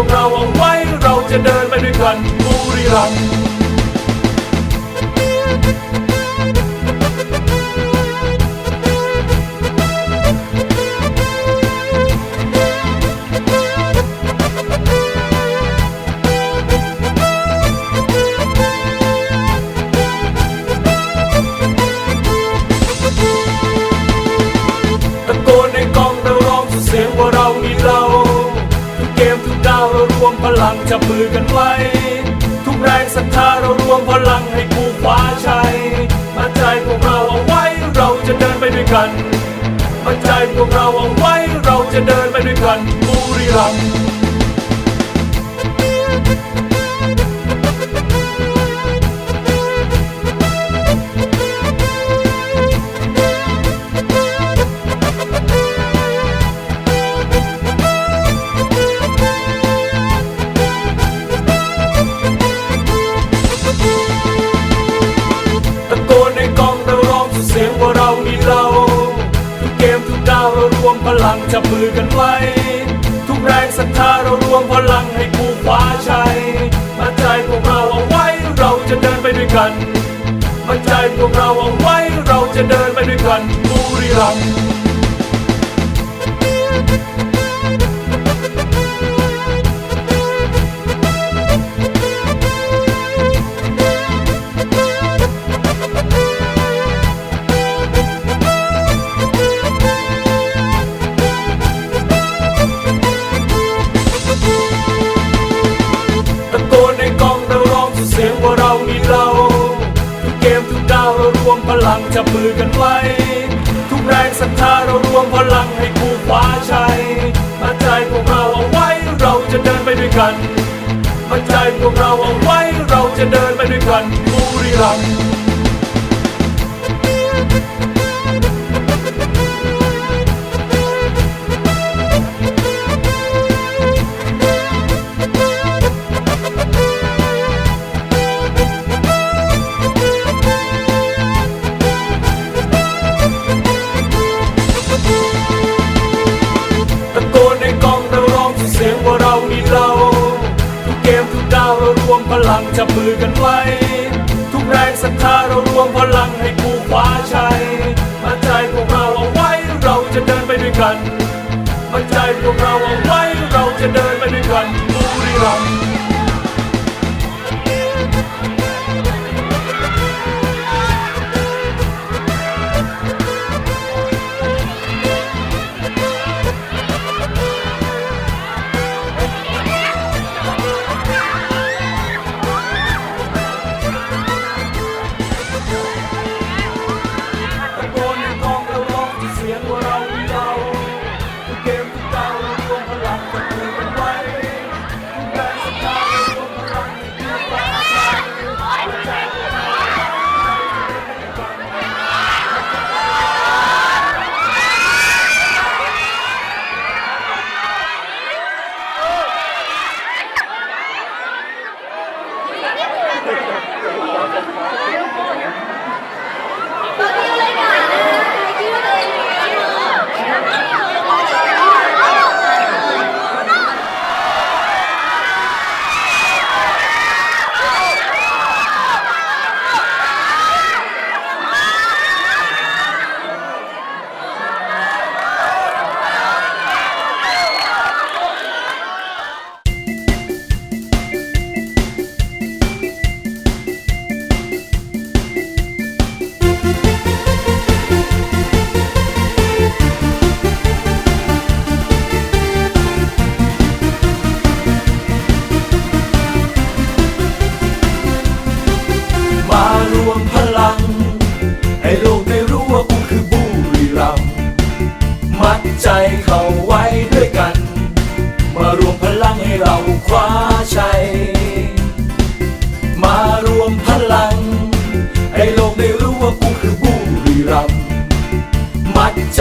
วกเราเอาไว้เราจะเดินไปด้วยกันบุรีรัมย์ จับมือกันไว้ ทุกแรงศรัทธาเรารวมพลังให้ผู้คว้าชัยมั่นใจพวกเราเอาไว้เราจะเดินไปด้วยกันมั่นใจพวกเราเอาไว้เราจะเดินไปด้วยกันบุรีรัมย์ จับมือกันไว้ ทุกแรงศรัทธาเรารวมพลังให้ผู้คว้าชัยมั่นใจพวกเราเอาไว้เราจะเดินไปด้วยกันมั่นใจพวกเราเอาไว้เราจะเดินไปด้วยกันบุรีรัมย์ หัวใจพวกเราเอาไว้ เราจะเดินไปด้วยกันบุรีรัมย์ มพลังจับมือกันไว้ ทุกแรงศรัทธาเรารวมพลังให้ผู้คว้าชัยมั่นใจพวกเราเอาไว้เราจะเดินไปด้วยกันมั่นใจพวกเราเอาไว้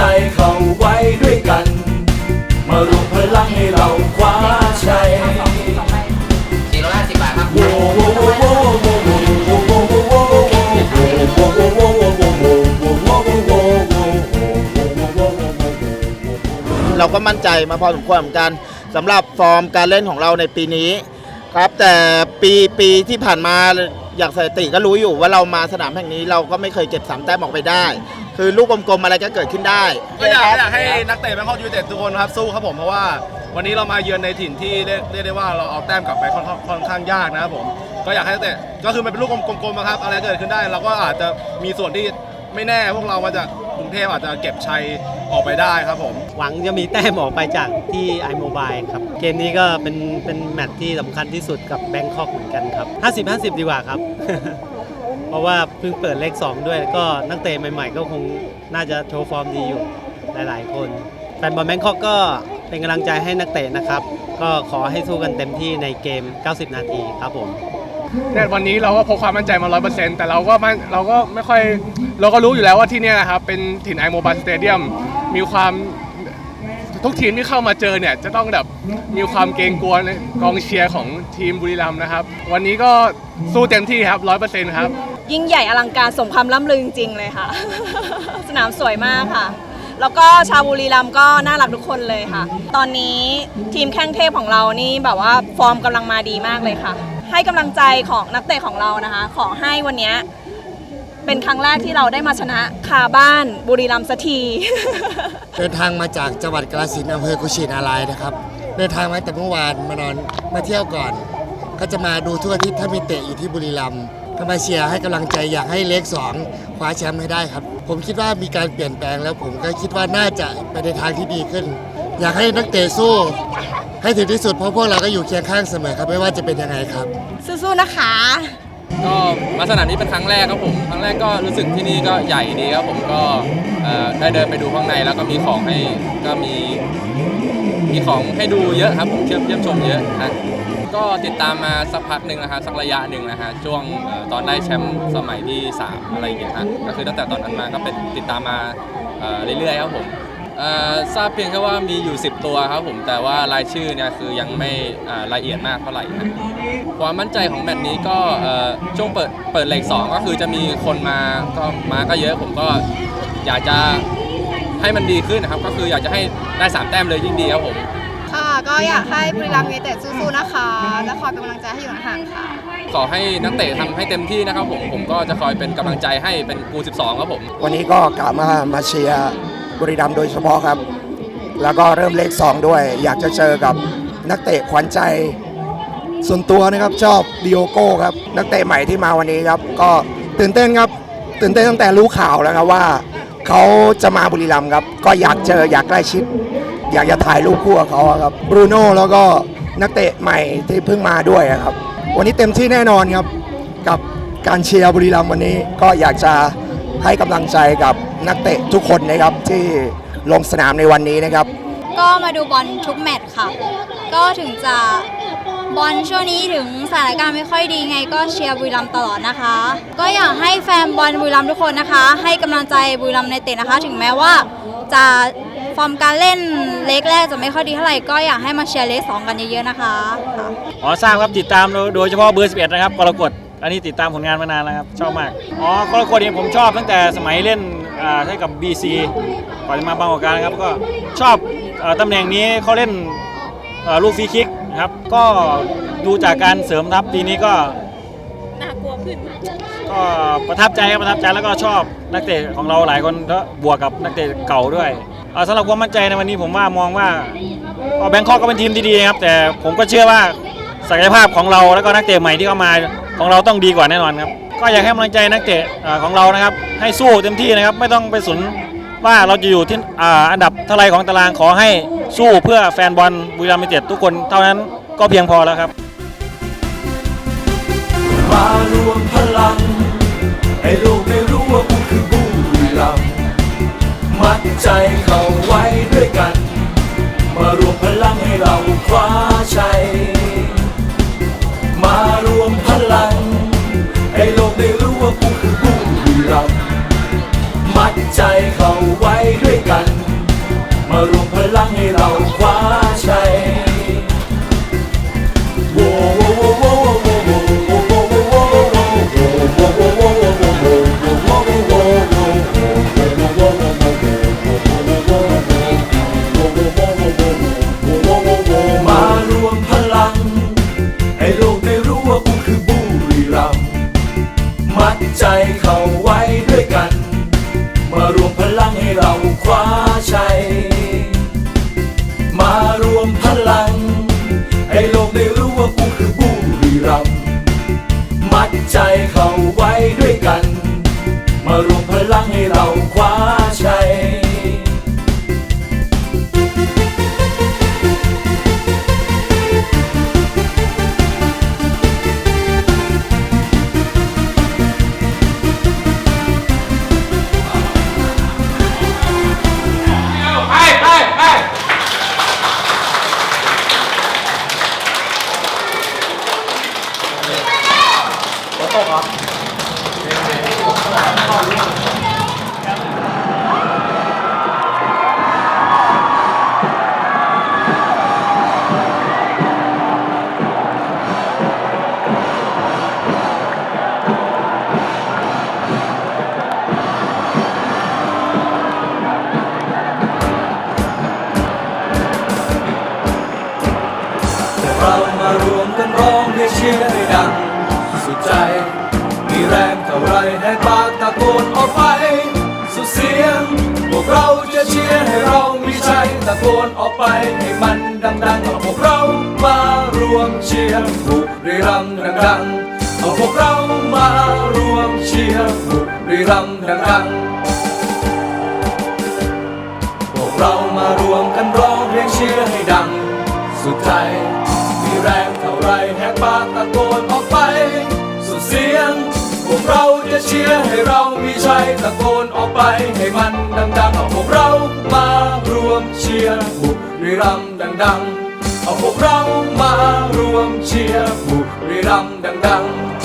ใจเข้าไว้ด้วยกัน มารวมพลังให้เราคว้าชัยสี่ร้อห้าสิบบาทครับนใจมาพอสมควรเหมือนกันโว้โว้โว้โว้โว้โว้โว้โว้โว้โว้โว้ครับแต่ปีปีที่ผ่านมาอโว้โว้โว้โว้โว้อยู่ว่าเรามาสนามแห่งนี้เราก็ไม่เคยเก็บสามแต้มว้โด้ คือลูกกลมๆอะไรก็เกิดขึ้นได้ก็อยากอยากให้นักเตะแบงคอกยูไนเต็ดทุกคนครับสู้ครับผมเพราะว่าวันนี้เรามาเยือนในถิ่นที่เรียกเรียกได้ว่าเราเอาแต้มกลับไปค่อนข้างค่อนข้างยากนะครับผมก็อยากให้นักเตะก็คือมันเป็นลูกกลมๆนะครับ อะไรเกิดขึ้นได้เราก็อาจจะมีส่วนที่ไม่แน่พวกเรามาจากกรุงเทพอาจจะเก็บชัยออกไปได้ครับผม หวังจะมีแต้มออกไปจากที่ iMobile ครับ เกมนี้ก็เป็นเป็นแมตช์ที่สำคัญที่สุดกับแบงคอกเหมือนกันครับ 50 50 ดีกว่าครับ เพราะว่าเพิ่งเปิดเลข 2 ด้วย ก็นักเตะใหม่ ๆ ก็คงน่าจะโชว์ฟอร์มดีอยู่หลาย ๆ คนแฟนบอลแบงคอกก็เป็นกำลังใจให้นักเตะนะครับ ก็ขอให้สู้กันเต็มที่ในเกม 90 นาทีครับผมเนี่ยวันนี้เราก็พกความมั่นใจมา 100%แต่เราก็มันเราก็ไม่ค่อยเราก็รู้อยู่แล้วว่าที่เนี่ยนะครับ เป็นถิ่นไอโมบายสเตเดียมมีความทุกทีมที่เข้ามาเจอเนี่ยจะต้องแบบมีความเกรงกลัวกองเชียร์ของทีมบุรีรัมย์นะครับ วันนี้ก็สู้เต็มที่ครับ 100%ครับ ยิ่งใหญ่อลังการสมความล่ำลือจริงๆเลยค่ะ สนามสวยมากค่ะ แล้วก็ชาวบุรีรัมย์ก็น่ารักทุกคนเลยค่ะ ตอนนี้ทีมแข้งเทพของเรานี่แบบว่าฟอร์มกำลังมาดีมากเลยค่ะ ให้กำลังใจของนักเตะของเรานะคะ ขอให้วันนี้เป็นครั้งแรกที่เราได้มาชนะคาบ้านบุรีรัมย์สักที เดินทางมาจากจังหวัดกาฬสินธุ์อำเภอกุชินารายณ์นะครับ เดินทางมาแต่เมื่อวานมานอนมาเที่ยวก่อน ก็จะมาดูทั่วอาทิศถ้ามีเตะอยู่ที่บุรีรัมย์ ก็มาเชียร์ให้กำลังใจอยากให้เล็กสองคว้าแชมป์ให้ได้ครับ ผมคิดว่ามีการเปลี่ยนแปลงแล้วผมก็คิดว่าน่าจะไปในทางที่ดีขึ้น อยากให้นักเตะสู้ให้ถึงที่สุดเพราะพวกเราก็อยู่เคียงข้างเสมอครับไม่ว่าจะเป็นยังไงครับ สู้ๆนะคะก็มาสนามนี้เป็นครั้งแรกครับผมครั้งแรกก็รู้สึกที่นี่ก็ใหญ่ดีครับผมก็เอ่อได้เดินไปดูข้างในแล้วก็มีของให้ก็มีมีของให้ดูเยอะครับผมเชื่อมเยี่ยมชมเยอะนะ ก็ติดตามมาสักพักหนึ่งนะฮะสักระยะหนึ่งนะฮะช่วงเอ่อตอนได้แชมป์สมัยที่ 3 อะไรอย่างเงี้ยฮะก็คือตั้งแต่ตอนนั้นมาก็เป็นติดตามมาเอ่อเรื่อยๆครับผมเอ่อทราบเพียงแค่ว่ามีอยู่ 10 ตัวครับผมแต่ว่ารายชื่อเนี่ยคือยังไม่อ่าละเอียดมากเท่าไหร่นะความมั่นใจของแมตช์นี้ก็เอ่อช่วงเปิดเปิดเลกสองก็คือจะมีคนมาก็มาก็เยอะผมก็อยากจะให้มันดีขึ้นนะครับ ก็คืออยากจะให้ได้3แต้มเลยยิ่งดีครับผม ก็อยากให้บุรีรัมย์ยูไนเต็ดสู้ๆนะคะ และคอยเป็นกำลังใจให้อยู่ห่างๆค่ะ ขอให้นักเตะทำให้เต็มที่นะครับผมผมก็จะคอยเป็นกำลังใจให้เป็นกู 12 ครับผม วันนี้ก็กลับมามาเชียร์บุรีรัมย์โดยเฉพาะครับ แล้วก็เริ่มเลขสองด้วย อยากจะเจอกับนักเตะขวัญใจ ส่วนตัวนะครับชอบดิโอโก้ครับ นักเตะใหม่ที่มาวันนี้ครับ ก็ตื่นเต้นครับ ตื่นเต้นตั้งแต่รู้ข่าวแล้วครับว่า เขาจะมาบุรีรัมย์ครับ ก็อยากเจออยากใกล้ชิด อยากจะถ่ายรูปคู่กับเขาอะครับบรูโน่แล้วก็นักเตะใหม่ที่เพิ่งมาด้วยอะครับ วันนี้เต็มที่แน่นอนครับ กับการเชียร์บุรีรัมย์วันนี้ก็อยากจะให้กำลังใจกับนักเตะทุกคนนะครับที่ลงสนามในวันนี้นะครับ ก็มาดูบอลทุกแมตช์ค่ะ ก็ถึงจะบอลช่วงนี้ถึงสถานการณ์ไม่ค่อยดีไงก็เชียร์บุรีรัมย์ตลอดนะคะ ก็อยากให้แฟนบอลบุรีรัมย์ทุกคนนะคะ ให้กำลังใจบุรีรัมย์ในเตะนะคะ ถึงแม้ว่าจะ ฟอร์มการเล่นเล็กแรกจะไม่ค่อยดีเท่าไหร่ก็อยากให้มาเชียร์เลขสองกันเยอะๆนะคะค่ะอ๋อทราบครับติดตามโดยโดยเฉพาะเบอร์11นะครับกรกฎอันนี้ติดตามผลงานมานานแล้วครับชอบมากอ๋อกรกฎเนี่ยผมชอบตั้งแต่สมัยเล่นอ่าให้กับ BC ก่อนจะมาบางกอกการนะครับก็ชอบเอ่อตำแหน่งนี้เขาเล่นเอ่อลูกฟรีคิกนะครับก็ดูจากการเสริมทัพปีนี้ก็ น่ากลัวขึ้นก็ประทับใจครับประทับใจแล้วก็ชอบนักเตะของเราหลายคนก็บวกกับนักเตะเก่าด้วยเอ่อ สำหรับความมั่นใจในวันนี้ผมว่ามองว่าแบงคอกก็เป็นทีมที่ดีครับ แต่ผมก็เชื่อว่าศักยภาพของเราแล้วก็นักเตะใหม่ที่เข้ามาของเราต้องดีกว่าแน่นอนครับ ก็อยากให้กำลังใจนักเตะของเรานะครับ ให้สู้เต็มที่นะครับ ไม่ต้องไปสนว่าเราจะอยู่ที่อ,อันดับเท่าไรของตารางขอให้สู้เพื่อแฟนบอลบุรีรัมย์เต็ดทุกคนเท่านั้นก็เพียงพอแล้วครับมารวมพลังให้ลูก มัดใจเขาไว้ด้วยกัน มารวมพลังให้เราคว้าชัย มารวมพลัง ให้โลกได้รู้ว่ากูคือบุรีรัมมัดใจเขาไว้ด้วยกัน มารวมพลังให้เราคว้าชัย วมพลังให้เรา เชียร์ให้ดังสุดใจ มีแรงเท่าไรให้ปากตะโกนออกไป สุดเสียง พวกเราจะเชียร์ให้เรามีใจตะโกนออกไป ให้มันดังๆเอาพวกเรามารวมเชียร์บุรีรัมย์ดังๆเอาพวกเรามารวมเชียร์บุรีรัมย์ดังๆพวกเรามารวมกันร้องเพลงเชียร์ให้ดัง สุดใจ แรงเท่าไรแหกปากตะโกนออกไป สุดเสียง พวกเราจะเชียร์ให้เรามีชัยตะโกนออกไปให้มันดังๆ เอาพวกเรามารวมเชียร์บุรีรัมดังๆ เอาพวกเรามารวมเชียร์บุรีรัมดังๆ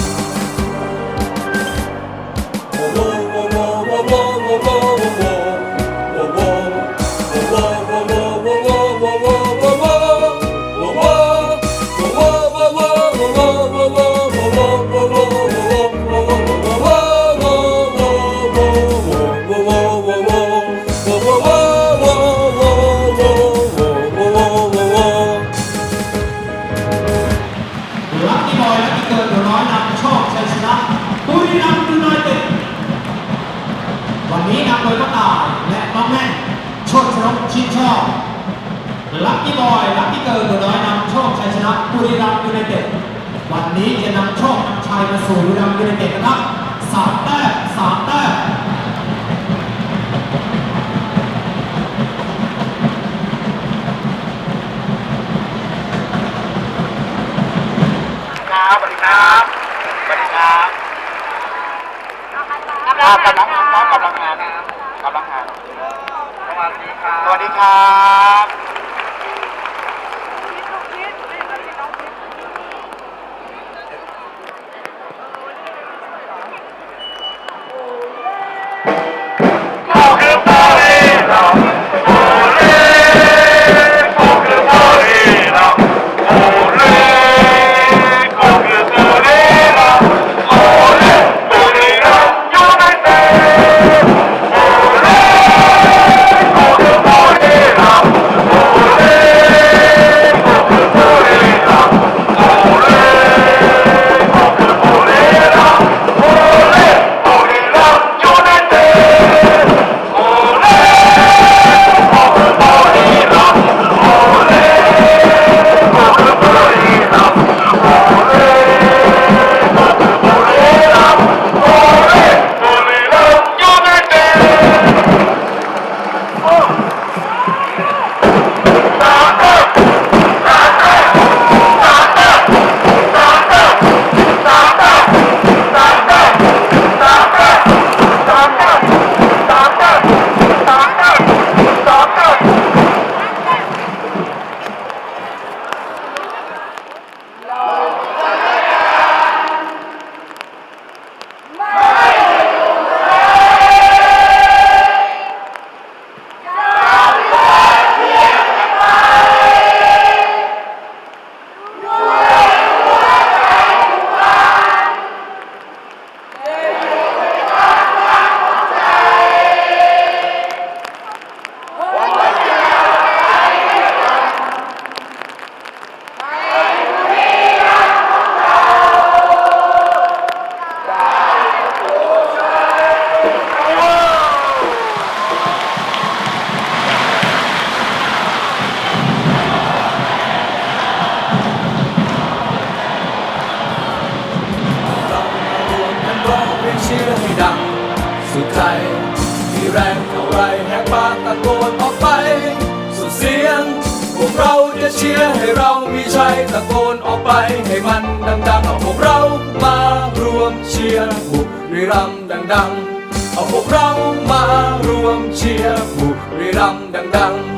โดยป้าตายและน้องแม่โชคชนกชิดชอบลักกี้บอยลักกี้เกิร์ลตัวน้อยนำโชคชัยชนะบุรีรัมย์ยูไนเต็ดวันนี้จะนำโชคนำชัยมาสู่บุรีรัมย์ยูไนเต็ดนะครับสามแต้มสามแต้ม ครับสวัสดีครับสวัสดีครับกำลังกำลังน้องกำลังงานกำลังงานสวัสดี ค ไปให้มันดังๆ เอาพวกเรามารวมเชียร์บุรีรัมดังๆ เอาพวกเรามารวมเชียร์บุรีรัมดังๆ